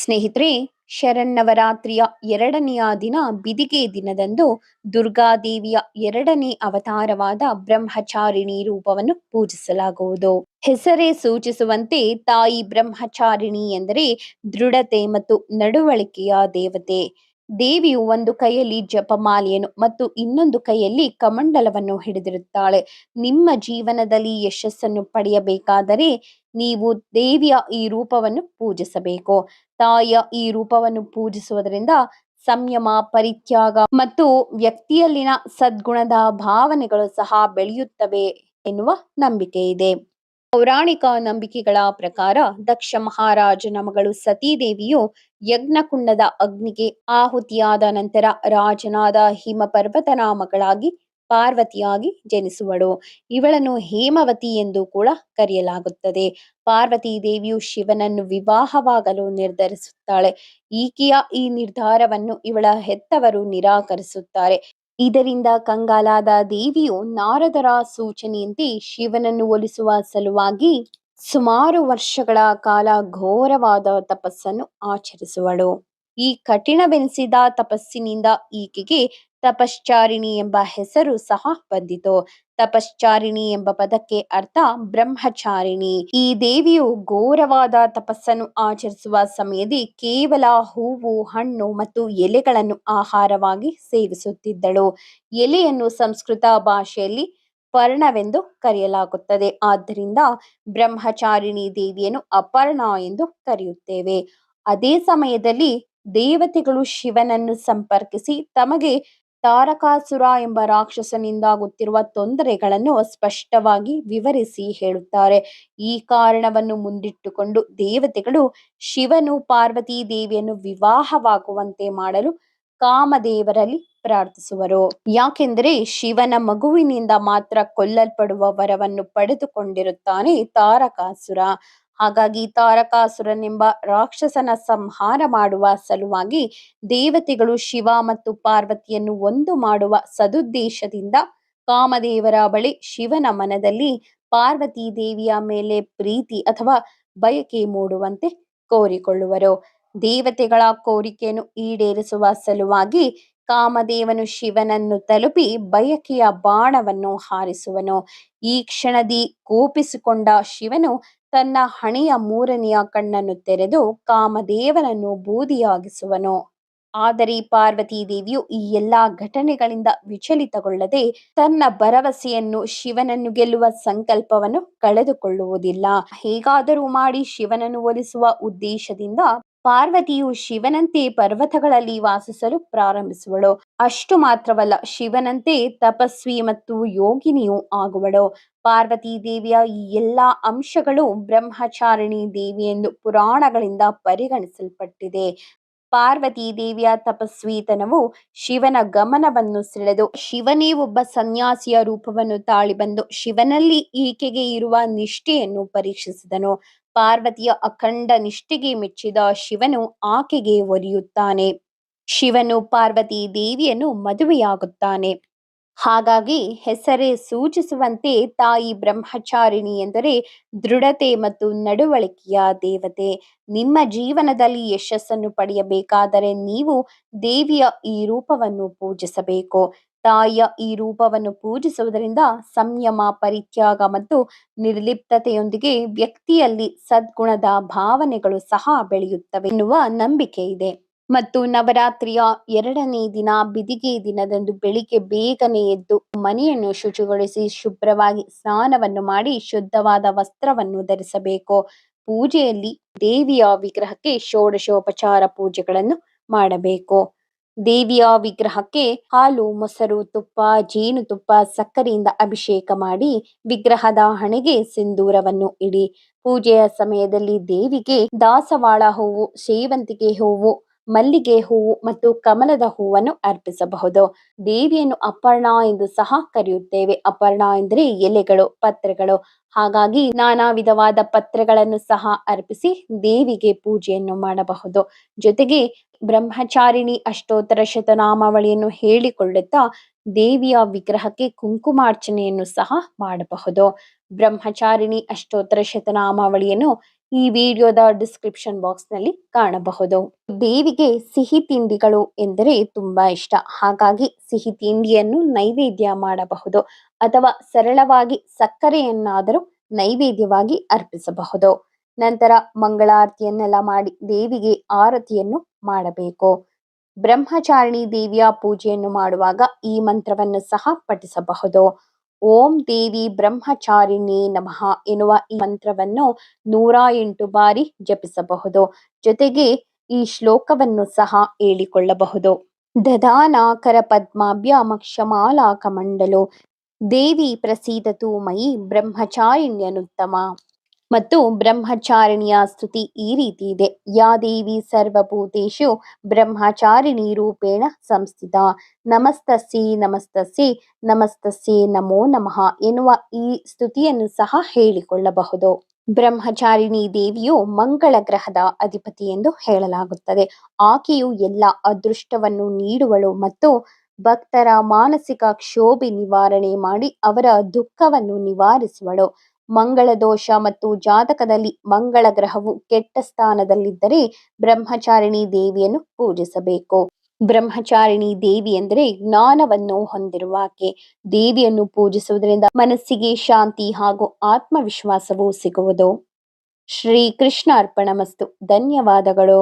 ಸ್ನೇಹಿತರೆ, ಶರನ್ನವರಾತ್ರಿಯ ಎರಡನೆಯ ದಿನ ಬಿದಿಗೆ ದಿನದಂದು ದುರ್ಗಾದೇವಿಯ ಎರಡನೇ ಅವತಾರವಾದ ಬ್ರಹ್ಮಚಾರಿಣಿ ರೂಪವನ್ನು ಪೂಜಿಸಲಾಗುವುದು. ಹೆಸರೇ ಸೂಚಿಸುವಂತೆ ತಾಯಿ ಬ್ರಹ್ಮಚಾರಿಣಿ ಎಂದರೆ ದೃಢತೆ ಮತ್ತು ನಡವಳಿಕೆಯ ದೇವತೆ. ದೇವಿಯು ಒಂದು ಕೈಯಲ್ಲಿ ಜಪಮಾಲೆಯನ್ನು ಮತ್ತು ಇನ್ನೊಂದು ಕೈಯಲ್ಲಿ ಕಮಂಡಲವನ್ನು ಹಿಡಿದಿರುತ್ತಾಳೆ. ನಿಮ್ಮ ಜೀವನದಲ್ಲಿ ಯಶಸ್ಸನ್ನು ಪಡೆಯಬೇಕಾದರೆ ನೀವು ದೇವಿಯ ಈ ರೂಪವನ್ನು ಪೂಜಿಸಬೇಕು. ತಾಯಿಯ ಈ ರೂಪವನ್ನು ಪೂಜಿಸುವುದರಿಂದ ಸಂಯಮ, ಪರಿತ್ಯಾಗ ಮತ್ತು ವ್ಯಕ್ತಿಯಲ್ಲಿನ ಸದ್ಗುಣದ ಭಾವನೆಗಳು ಸಹ ಬೆಳೆಯುತ್ತವೆ ಎನ್ನುವ ನಂಬಿಕೆ ಇದೆ. ಪೌರಾಣಿಕ ನಂಬಿಕೆಗಳ ಪ್ರಕಾರ ದಕ್ಷ ಮಹಾರಾಜನ ಮಗಳು ಸತೀದೇವಿಯು ಯಜ್ಞಕುಂಡದ ಅಗ್ನಿಗೆ ಆಹುತಿಯಾದ ನಂತರ ರಾಜನಾದ ಹಿಮಪರ್ವತನ ಮಗಳಾಗಿ ಪಾರ್ವತಿಯಾಗಿ ಜನಿಸುವಳು. ಇವಳನ್ನು ಹೇಮವತಿ ಎಂದು ಕೂಡ ಕರೆಯಲಾಗುತ್ತದೆ. ಪಾರ್ವತಿ ದೇವಿಯು ಶಿವನನ್ನು ವಿವಾಹವಾಗಲು ನಿರ್ಧರಿಸುತ್ತಾಳೆ. ಈಕೆಯ ಈ ನಿರ್ಧಾರವನ್ನು ಇವಳ ಹೆತ್ತವರು ನಿರಾಕರಿಸುತ್ತಾರೆ. ಇದರಿಂದ ಕಂಗಾಲಾದ ದೇವಿಯು ನಾರದರ ಸೂಚನೆಯಂತೆ ಶಿವನನ್ನು ಒಲಿಸುವ ಸಲುವಾಗಿ ಸುಮಾರು ವರ್ಷಗಳ ಕಾಲ ಘೋರವಾದ ತಪಸ್ಸನ್ನು ಆಚರಿಸುವಳು. ಈ ಕಠಿಣವೆನಿಸಿದ ತಪಸ್ಸಿನಿಂದ ಈಕೆಗೆ ತಪಶ್ಚಾರಿಣಿ ಎಂಬ ಹೆಸರು ಸಹ ಬಂದಿತು. ತಪಶ್ಚಾರಿಣಿ ಎಂಬ ಪದಕ್ಕೆ ಅರ್ಥ ಬ್ರಹ್ಮಚಾರಿಣಿ. ಈ ದೇವಿಯು ಘೋರವಾದ ತಪಸ್ಸನ್ನು ಆಚರಿಸುವ ಸಮಯದಲ್ಲಿ ಕೇವಲ ಹೂವು, ಹಣ್ಣು ಮತ್ತು ಎಲೆಗಳನ್ನು ಆಹಾರವಾಗಿ ಸೇವಿಸುತ್ತಿದ್ದಳು. ಎಲೆಯನ್ನು ಸಂಸ್ಕೃತ ಭಾಷೆಯಲ್ಲಿ ಪರ್ಣವೆಂದು ಕರೆಯಲಾಗುತ್ತದೆ. ಆದ್ದರಿಂದ ಬ್ರಹ್ಮಚಾರಿಣಿ ದೇವಿಯನ್ನು ಅಪರ್ಣ ಎಂದು ಕರೆಯುತ್ತೇವೆ. ಅದೇ ಸಮಯದಲ್ಲಿ ದೇವತೆಗಳು ಶಿವನನ್ನು ಸಂಪರ್ಕಿಸಿ ತಮಗೆ ತಾರಕಾಸುರ ಎಂಬ ರಾಕ್ಷಸನಿಂದಾಗುತ್ತಿರುವ ತೊಂದರೆಗಳನ್ನು ಸ್ಪಷ್ಟವಾಗಿ ವಿವರಿಸಿ ಹೇಳುತ್ತಾರೆ. ಈ ಕಾರಣವನ್ನು ಮುಂದಿಟ್ಟುಕೊಂಡು ದೇವತೆಗಳು ಶಿವನು, ಪಾರ್ವತಿ ದೇವಿಯನ್ನು ವಿವಾಹವಾಗುವಂತೆ ಮಾಡಲು ಕಾಮದೇವರಲ್ಲಿ ಪ್ರಾರ್ಥಿಸುವರು. ಯಾಕೆಂದರೆ ಶಿವನ ಮಗುವಿನಿಂದ ಮಾತ್ರ ಕೊಲ್ಲಲ್ಪಡುವ ವರವನ್ನು ಪಡೆದುಕೊಂಡಿರುತ್ತಾನೆ ತಾರಕಾಸುರ. ಹಾಗಾಗಿ ತಾರಕಾಸುರನೆಂಬ ರಾಕ್ಷಸನ ಸಂಹಾರ ಮಾಡುವ ಸಲುವಾಗಿ ದೇವತೆಗಳು ಶಿವ ಮತ್ತು ಪಾರ್ವತಿಯನ್ನು ಒಂದು ಮಾಡುವ ಸದುದ್ದೇಶದಿಂದ ಕಾಮದೇವರ ಬಳಿ ಶಿವನ ಮನದಲ್ಲಿ ಪಾರ್ವತಿ ದೇವಿಯ ಮೇಲೆ ಪ್ರೀತಿ ಅಥವಾ ಬಯಕೆ ಮೂಡುವಂತೆ ಕೋರಿಕೊಳ್ಳುವರು. ದೇವತೆಗಳ ಕೋರಿಕೆಯನ್ನು ಈಡೇರಿಸುವ ಸಲುವಾಗಿ ಕಾಮದೇವನು ಶಿವನನ್ನು ತಲುಪಿ ಬಯಕೆಯ ಬಾಣವನ್ನು ಹಾರಿಸುವನು. ಈ ಕ್ಷಣದಿ ಕೋಪಿಸಿಕೊಂಡ ಶಿವನು ತನ್ನ ಹಣೆಯ ಮೂರನೆಯ ಕಣ್ಣನ್ನು ತೆರೆದು ಕಾಮದೇವನನ್ನು ಬೂದಿಯಾಗಿಸುವನು. ಆದರೆ ಪಾರ್ವತಿ ದೇವಿಯು ಈ ಎಲ್ಲಾ ಘಟನೆಗಳಿಂದ ವಿಚಲಿತಗೊಳ್ಳದೆ ತನ್ನ ಭರವಸೆಯನ್ನು ಶಿವನನ್ನು ಗೆಲ್ಲುವ ಸಂಕಲ್ಪವನ್ನು ಕಳೆದುಕೊಳ್ಳುವುದಿಲ್ಲ. ಹೇಗಾದರೂ ಮಾಡಿ ಶಿವನನ್ನು ಒಲಿಸುವ ಉದ್ದೇಶದಿಂದ ಪಾರ್ವತಿಯು ಶಿವನಂತೆ ಪರ್ವತಗಳಲ್ಲಿ ವಾಸಿಸಲು ಪ್ರಾರಂಭಿಸುವಳು. ಅಷ್ಟು ಮಾತ್ರವಲ್ಲ, ಶಿವನಂತೆ ತಪಸ್ವಿ ಮತ್ತು ಯೋಗಿನಿಯೂ ಆಗುವಳು. ಪಾರ್ವತಿ ದೇವಿಯ ಈ ಎಲ್ಲಾ ಅಂಶಗಳು ಬ್ರಹ್ಮಚಾರಿಣಿ ದೇವಿ ಎಂದು ಪುರಾಣಗಳಿಂದ ಪರಿಗಣಿಸಲ್ಪಟ್ಟಿದೆ. ಪಾರ್ವತಿ ದೇವಿಯ ತಪಸ್ವಿತನವು ಶಿವನ ಗಮನವನ್ನು ಸೆಳೆದು, ಶಿವನೇ ಒಬ್ಬ ಸನ್ಯಾಸಿಯ ರೂಪವನ್ನು ತಾಳಿ ಬಂದು, ಶಿವನಲ್ಲಿ ಈಕೆಗೆ ಇರುವ ನಿಷ್ಠೆಯನ್ನು ಪರೀಕ್ಷಿಸಿದನು. ಪಾರ್ವತಿಯ ಅಖಂಡ ನಿಷ್ಠೆಗೆ ಮೆಚ್ಚಿದ ಶಿವನು ಆಕೆಗೆ ಒಲಿಯುತ್ತಾನೆ. ಶಿವನು ಪಾರ್ವತಿ ದೇವಿಯನ್ನು ಮದುವೆಯಾಗುತ್ತಾನೆ. ಹಾಗಾಗಿ ಹೆಸರೇ ಸೂಚಿಸುವಂತೆ ತಾಯಿ ಬ್ರಹ್ಮಚಾರಿಣಿ ಎಂದರೆ ದೃಢತೆ ಮತ್ತು ನಡವಳಿಕೆಯ ದೇವತೆ. ನಿಮ್ಮ ಜೀವನದಲ್ಲಿ ಯಶಸ್ಸನ್ನು ಪಡೆಯಬೇಕಾದರೆ ನೀವು ದೇವಿಯ ಈ ರೂಪವನ್ನು ಪೂಜಿಸಬೇಕು. ತಾಯಿಯ ಈ ರೂಪವನ್ನು ಪೂಜಿಸುವುದರಿಂದ ಸಂಯಮ, ಪರಿತ್ಯಾಗ ಮತ್ತು ನಿರ್ಲಿಪ್ತತೆಯೊಂದಿಗೆ ವ್ಯಕ್ತಿಯಲ್ಲಿ ಸದ್ಗುಣದ ಭಾವನೆಗಳು ಸಹ ಬೆಳೆಯುತ್ತವೆ ಎನ್ನುವ ನಂಬಿಕೆ ಇದೆ. ಮತ್ತು ನವರಾತ್ರಿಯ ಎರಡನೇ ದಿನ ಬಿದಿಗೆ ದಿನದಂದು ಬೆಳಿಗ್ಗೆ ಬೇಗನೆ ಎದ್ದು ಮನೆಯನ್ನು ಶುಚಿಗೊಳಿಸಿ ಶುಭ್ರವಾಗಿ ಸ್ನಾನವನ್ನು ಮಾಡಿ ಶುದ್ಧವಾದ ವಸ್ತ್ರವನ್ನು ಧರಿಸಬೇಕು. ಪೂಜೆಯಲ್ಲಿ ದೇವಿಯ ವಿಗ್ರಹಕ್ಕೆ ಷೋಡಶೋಪಚಾರ ಪೂಜೆಗಳನ್ನು ಮಾಡಬೇಕು. ದೇವಿಯ ವಿಗ್ರಹಕ್ಕೆ ಹಾಲು, ಮೊಸರು, ತುಪ್ಪ ಜೇನುತುಪ್ಪ ಸಕ್ಕರೆಯಿಂದ ಅಭಿಷೇಕ ಮಾಡಿ ವಿಗ್ರಹದ ಹಣೆಗೆ ಸಿಂಧೂರವನ್ನು ಇಡಿ. ಪೂಜೆಯ ಸಮಯದಲ್ಲಿ ದೇವಿಗೆ ದಾಸವಾಳ ಹೂವು, ಸೇವಂತಿಗೆ ಹೂವು ಮಲ್ಲಿಗೆ ಹೂವು ಮತ್ತು ಕಮಲದ ಹೂವನ್ನು ಅರ್ಪಿಸಬಹುದು. ದೇವಿಯನ್ನು ಅಪರ್ಣ ಎಂದು ಸಹ ಕರೆಯುತ್ತೇವೆ. ಅಪರ್ಣ ಎಂದರೆ ಎಲೆಗಳು, ಪತ್ರೆಗಳು. ಹಾಗಾಗಿ ನಾನಾ ವಿಧವಾದ ಪತ್ರೆಗಳನ್ನು ಸಹ ಅರ್ಪಿಸಿ ದೇವಿಗೆ ಪೂಜೆಯನ್ನು ಮಾಡಬಹುದು. ಜೊತೆಗೆ ಬ್ರಹ್ಮಚಾರಿಣಿ ಅಷ್ಟೋತ್ತರ ಶತನಾಮಾವಳಿಯನ್ನು ಹೇಳಿಕೊಳ್ಳುತ್ತಾ ದೇವಿಯ ವಿಗ್ರಹಕ್ಕೆ ಕುಂಕುಮಾರ್ಚನೆಯನ್ನು ಸಹ ಮಾಡಬಹುದು. ಬ್ರಹ್ಮಚಾರಿಣಿ ಅಷ್ಟೋತ್ತರ ಶತನಾಮಾವಳಿಯನ್ನು ಈ ವಿಡಿಯೋದ ಡಿಸ್ಕ್ರಿಪ್ಷನ್ ಬಾಕ್ಸ್ನಲ್ಲಿ ಕಾಣಬಹುದು. ದೇವಿಗೆ ಸಿಹಿ ತಿಂಡಿಗಳು ಎಂದರೆ ತುಂಬಾ ಇಷ್ಟ. ಹಾಗಾಗಿ ಸಿಹಿ ತಿಂಡಿಯನ್ನು ನೈವೇದ್ಯ ಮಾಡಬಹುದು ಅಥವಾ ಸರಳವಾಗಿ ಸಕ್ಕರೆಯನ್ನಾದರೂ ನೈವೇದ್ಯವಾಗಿ ಅರ್ಪಿಸಬಹುದು. ನಂತರ ಮಂಗಳಾರತಿಯನ್ನೆಲ್ಲ ಮಾಡಿ ದೇವಿಗೆ ಆರತಿಯನ್ನು ಮಾಡಬೇಕು. ಬ್ರಹ್ಮಚಾರಿಣಿ ದೇವಿಯ ಪೂಜೆಯನ್ನು ಮಾಡುವಾಗ ಈ ಮಂತ್ರವನ್ನು ಸಹ ಪಠಿಸಬಹುದು. ಓಂ ದೇವಿ ಬ್ರಹ್ಮಚಾರಿಣಿ ನಮಃ ಎನ್ನುವ ಈ ಮಂತ್ರವನ್ನು ನೂರ ಎಂಟು ಬಾರಿ ಜಪಿಸಬಹುದು. ಜೊತೆಗೆ ಈ ಶ್ಲೋಕವನ್ನು ಸಹ ಹೇಳಿಕೊಳ್ಳಬಹುದು. ದದಾನಾಕರ ಪದ್ಮಾಭ್ಯ ಮಕ್ಷಮಾಲಾಕ ಕಮಂಡಲು ದೇವಿ ಪ್ರಸೀದತು ಮಯಿ ಬ್ರಹ್ಮಚಾರಿಣ್ಯನುತ್ತಮ. ಮತ್ತು ಬ್ರಹ್ಮಚಾರಿಣಿಯ ಸ್ತುತಿ ಈ ರೀತಿ ಇದೆ. ಯಾ ದೇವಿ ಸರ್ವಭೂತೇಶು ಬ್ರಹ್ಮಚಾರಿಣಿ ರೂಪೇಣ ಸಂಸ್ಥಿತ. ನಮಸ್ತಸ್ಸಿ ನಮಸ್ತಸ್ಸಿ ನಮಸ್ತಸ್ಸಿ ನಮೋ ನಮಃ ಎನ್ನುವ ಈ ಸ್ತುತಿಯನ್ನು ಸಹ ಹೇಳಿಕೊಳ್ಳಬಹುದು. ಬ್ರಹ್ಮಚಾರಿಣಿ ದೇವಿಯು ಮಂಗಳ ಗ್ರಹದ ಅಧಿಪತಿ ಎಂದು ಹೇಳಲಾಗುತ್ತದೆ. ಆಕೆಯು ಎಲ್ಲ ಅದೃಷ್ಟವನ್ನು ನೀಡುವಳು ಮತ್ತು ಭಕ್ತರ ಮಾನಸಿಕ ಕ್ಷೋಭೆ ನಿವಾರಣೆ ಮಾಡಿ ಅವರ ದುಃಖವನ್ನು ನಿವಾರಿಸುವಳು. ಮಂಗಳ ದೋಷ ಮತ್ತು ಜಾತಕದಲ್ಲಿ ಮಂಗಳ ಗ್ರಹವು ಕೆಟ್ಟ ಸ್ಥಾನದಲ್ಲಿದ್ದರೆ ಬ್ರಹ್ಮಚಾರಿಣಿ ದೇವಿಯನ್ನು ಪೂಜಿಸಬೇಕು. ಬ್ರಹ್ಮಚಾರಿಣಿ ದೇವಿ ಎಂದರೆ ಜ್ಞಾನವನ್ನು ಹೊಂದಿರುವಾಕೆ ದೇವಿಯನ್ನು ಪೂಜಿಸುವುದರಿಂದ ಮನಸ್ಸಿಗೆ ಶಾಂತಿ ಹಾಗೂ ಆತ್ಮವಿಶ್ವಾಸವು ಸಿಗುವುದು. ಶ್ರೀ ಕೃಷ್ಣ ಅರ್ಪಣ ಮಸ್ತು. ಧನ್ಯವಾದಗಳು.